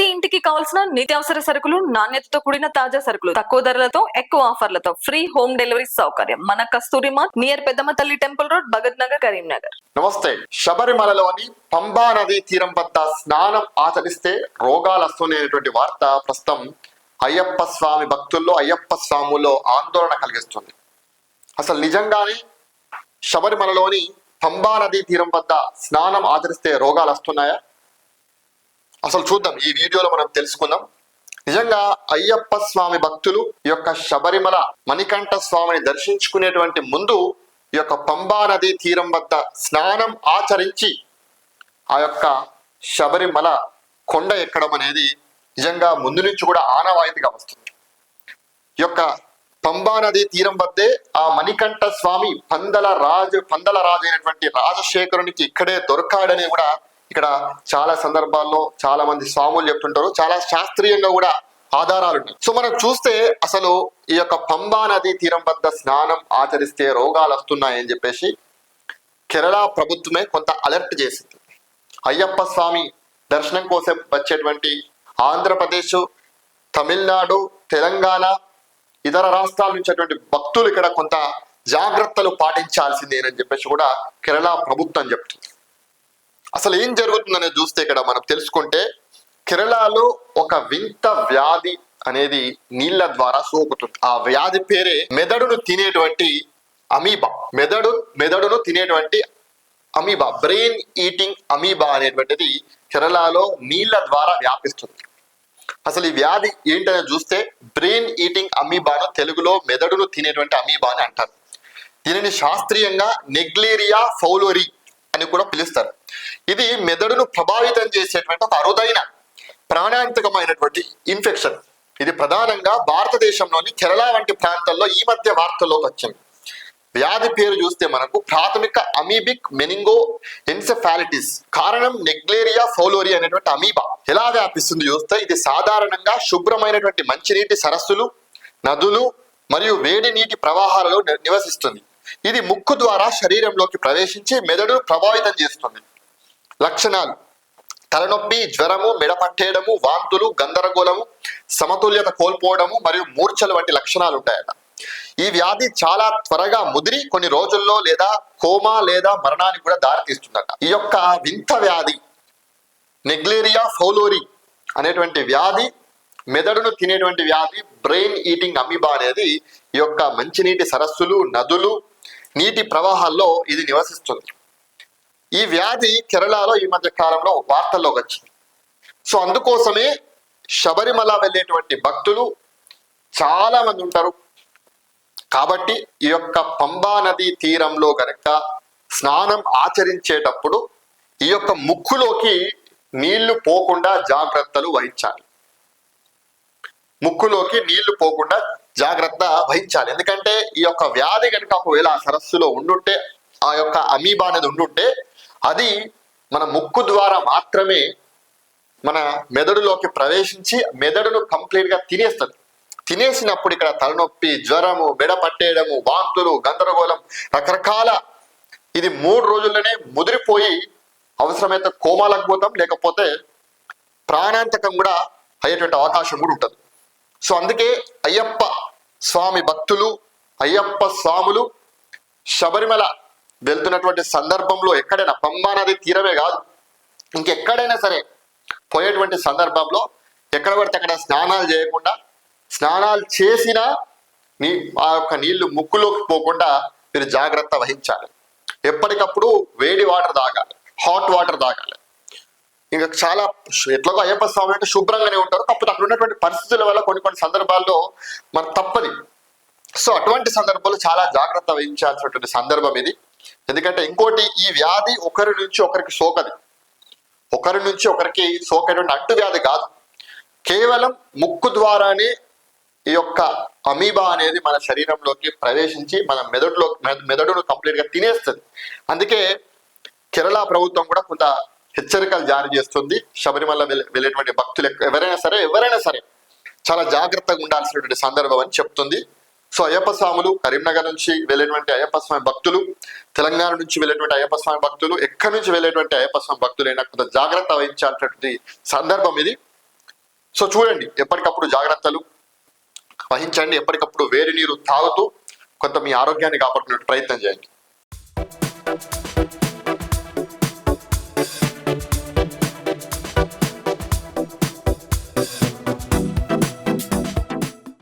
ప్రతి ఇంటికి కావాల్సిన నిత్యావసర సరుకులు నాణ్యతతో కూడిన తాజా సరుకులు. తక్కువ ధరలతో ఎక్కువ ఆఫర్లతో. ఫ్రీ హోమ్ డెలివరీ సౌకర్యం. మన కస్తూరి mart near Peddamma Thalli temple road Bhagat Nagar Karimnagar. నమస్తే. శబరిమలలోని పంబా నది తీరం వద్ద స్నానం ఆచరిస్తే రోగాలు వస్తున్నాయనేటువంటి వార్త ప్రస్తుతం అయ్యప్ప స్వామి భక్తుల్లో అయ్యప్ప స్వాముల్లో ఆందోళన కలిగిస్తుంది. అసలు నిజంగానే శబరిమలలోని పంబా నది తీరం వద్ద స్నానం ఆచరిస్తే రోగాలు వస్తున్నాయా? అసలు చూద్దాం ఈ వీడియోలో మనం తెలుసుకుందాం. నిజంగా అయ్యప్ప స్వామి భక్తులు ఈ యొక్క శబరిమల మణికంఠ స్వామిని దర్శించుకునేటువంటి ముందు ఈ యొక్క పంబా నదీ తీరం వద్ద స్నానం ఆచరించి ఆ యొక్క శబరిమల కొండ ఎక్కడం అనేది నిజంగా ముందు నుంచి కూడా ఆనవాయితీగా వస్తుంది. ఈ యొక్క పంబా నది తీరం వద్దే ఆ మణికంఠ స్వామి పందల రాజు పందల రాజు అయినటువంటి రాజశేఖరునికి ఇక్కడే దొరకాడని కూడా ఇక్కడ చాలా సందర్భాల్లో చాలా మంది స్వాములు చెప్తుంటారు. చాలా శాస్త్రీయంగా కూడా ఆధారాలు ఉన్నాయి సో మనం చూస్తే అసలు ఈ యొక్క పంబా నది తీరం వద్ద స్నానం ఆచరిస్తే రోగాలు వస్తున్నాయని చెప్పేసి కేరళ ప్రభుత్వమే కొంత అలర్ట్ చేసింది. అయ్యప్ప స్వామి దర్శనం కోసం వచ్చేటువంటి ఆంధ్రప్రదేశ్ తమిళనాడు తెలంగాణ ఇతర రాష్ట్రాల నుంచి అటువంటి భక్తులు ఇక్కడ కొంత జాగ్రత్తలు పాటించాల్సిందేనని చెప్పేసి కూడా కేరళ ప్రభుత్వం చెప్తుంది. అసలు ఏం జరుగుతుందనేది చూస్తే ఇక్కడ మనం తెలుసుకుంటే కేరళలో ఒక వింత వ్యాధి అనేది నీళ్ళ ద్వారా సోకుతుంది. ఆ వ్యాధి పేరే మెదడును తినేటువంటి అమీబా. మెదడు మెదడును తినేటువంటి అమీబా. బ్రెయిన్ ఈటింగ్ అమీబా అనేటువంటిది కేరళలో నీళ్ళ ద్వారా వ్యాపిస్తుంది. అసలు ఈ వ్యాధి ఏంటనే చూస్తే బ్రెయిన్ ఈటింగ్ అమీబాను తెలుగులో మెదడును తినేటువంటి అమీబా అని అంటారు. దీనిని శాస్త్రీయంగా నెగ్లేరియా ఫౌలోరి అని కూడా పిలుస్తారు. ఇది మెదడును ప్రభావితం చేసేటువంటి ఒక అరుదైన ప్రాణాంతకమైనటువంటి ఇన్ఫెక్షన్ ఇది ప్రధానంగా భారతదేశంలోని కేరళ వంటి ప్రాంతాల్లో ఈ మధ్య వార్తల్లోకి వచ్చింది. వ్యాధి పేరు చూస్తే మనకు ప్రాథమిక అమీబిక్ మెనింగో ఎన్సెఫాలిటిస్ కారణం నెగ్లేరియా ఫౌలోరియా అనేటువంటి అమీబా. ఎలా వ్యాపిస్తుంది చూస్తే ఇది సాధారణంగా శుభ్రమైనటువంటి మంచినీటి సరస్సులు నదులు మరియు వేడి నీటి ప్రవాహాలలో నివసిస్తుంది. ఇది ముక్కు ద్వారా శరీరంలోకి ప్రవేశించి మెదడును ప్రభావితం చేస్తుంది. లక్షణాలు. తలనొప్పి జ్వరము మెడపట్టేయడము వాంతులు గందరగోళము సమతుల్యత కోల్పోవడము మరియు మూర్ఛలు వంటి లక్షణాలు ఉంటాయట. ఈ వ్యాధి చాలా త్వరగా ముదిరి కొన్ని రోజుల్లో లేదా కోమా లేదా మరణానికి కూడా దారితీస్తుందట ఈ యొక్క వింత వ్యాధి నెగ్లేరియా ఫౌలోరి అనేటువంటి వ్యాధి మెదడును తినేటువంటి వ్యాధి బ్రెయిన్ ఈటింగ్ అమీబా అనేది ఈ యొక్క మంచినీటి సరస్సులు నదులు నీటి ప్రవాహాల్లో ఇది నివసిస్తుంది. ఈ వ్యాధి కేరళలో ఈ మధ్య కాలంలో వార్తల్లోకి వచ్చింది. సో అందుకోసమే శబరిమల వెళ్ళేటువంటి భక్తులు చాలా మంది ఉంటారు. కాబట్టి ఈ యొక్క పంబా నది తీరంలో గనక స్నానం ఆచరించేటప్పుడు ఈ యొక్క ముక్కులోకి నీళ్ళు పోకుండా జాగ్రత్తలు వహించాలి. ముక్కులోకి నీళ్ళు పోకుండా జాగ్రత్త వహించాలి. ఎందుకంటే ఈ యొక్క వ్యాధి కనుక ఒకవేళ ఆ సరస్సులో ఉండుంటే ఆ యొక్క అమీబా అనేది ఉండుంటే అది మన ముక్కు ద్వారా మాత్రమే మన మెదడులోకి ప్రవేశించి మెదడును కంప్లీట్గా తినేస్తుంది. తినేసినప్పుడు ఇక్కడ తలనొప్పి జ్వరము మెడ పట్టేయడము వాంతులు గందరగోళం రకరకాల ఇది మూడు రోజుల్లోనే ముదిరిపోయి అవసరమైతే కోమాలకు పోతాం లేకపోతే ప్రాణాంతకం కూడా అయ్యేటువంటి అవకాశం కూడా ఉంటుంది. సో అందుకే అయ్యప్ప స్వామి భక్తులు అయ్యప్ప స్వాములు శబరిమల వెళ్తున్నటువంటి సందర్భంలో ఎక్కడైనా పంబా నది తీరమే కాదు ఇంకెక్కడైనా సరే పోయేటువంటి సందర్భంలో ఎక్కడ పడితే అక్కడ స్నానాలు చేయకుండా స్నానాలు చేసినా నీ ఆ యొక్క నీళ్ళు ముక్కులోకి పోకుండా మీరు జాగ్రత్త వహించాలి. ఎప్పటికప్పుడు వేడి వాటర్ తాగాలి హాట్ వాటర్ తాగాలి. ఇంకా చాలా ఎట్లాగో అయ్యప్ప స్వామి అంటే శుభ్రంగానే ఉంటారు కాకపోతే అక్కడ ఉన్నటువంటి పరిస్థితుల వల్ల కొన్ని కొన్ని సందర్భాల్లో మన తప్పది. సో అటువంటి సందర్భాల్లో చాలా జాగ్రత్త వహించాల్సినటువంటి సందర్భం ఇది. ఎందుకంటే ఇంకోటి ఈ వ్యాధి ఒకరి నుంచి ఒకరికి సోకది. ఒకరి నుంచి ఒకరికి సోకేటువంటి అంటు వ్యాధి కాదు. కేవలం ముక్కు ద్వారానే ఈ యొక్క అమీబా అనేది మన శరీరంలోకి ప్రవేశించి మన మెదడులో మెదడును కంప్లీట్గా తినేస్తుంది. అందుకే కేరళ ప్రభుత్వం కూడా కొంత హెచ్చరికలు జారీ చేస్తుంది. శబరిమల వెళ్ళేటువంటి భక్తులు ఎవరైనా సరే ఎవరైనా సరే చాలా జాగ్రత్తగా ఉండాల్సినటువంటి సందర్భం అని చెప్తుంది. సో అయ్యప్ప స్వాములు కరీంనగర్ నుంచి వెళ్ళేటువంటి అయ్యప్ప స్వామి భక్తులు తెలంగాణ నుంచి వెళ్ళేటువంటి అయ్యప్ప స్వామి భక్తులు ఎక్కడి నుంచి వెళ్ళేటువంటి అయ్యప్ప స్వామి భక్తులైనా కొంత జాగ్రత్త వహించాల్సినటువంటి సందర్భం ఇది. సో చూడండి ఎప్పటికప్పుడు జాగ్రత్తలు వహించండి ఎప్పటికప్పుడు వేడి నీరు తాగుతూ కొంత మీ ఆరోగ్యాన్ని కాపాడుకునే ప్రయత్నం చేయండి.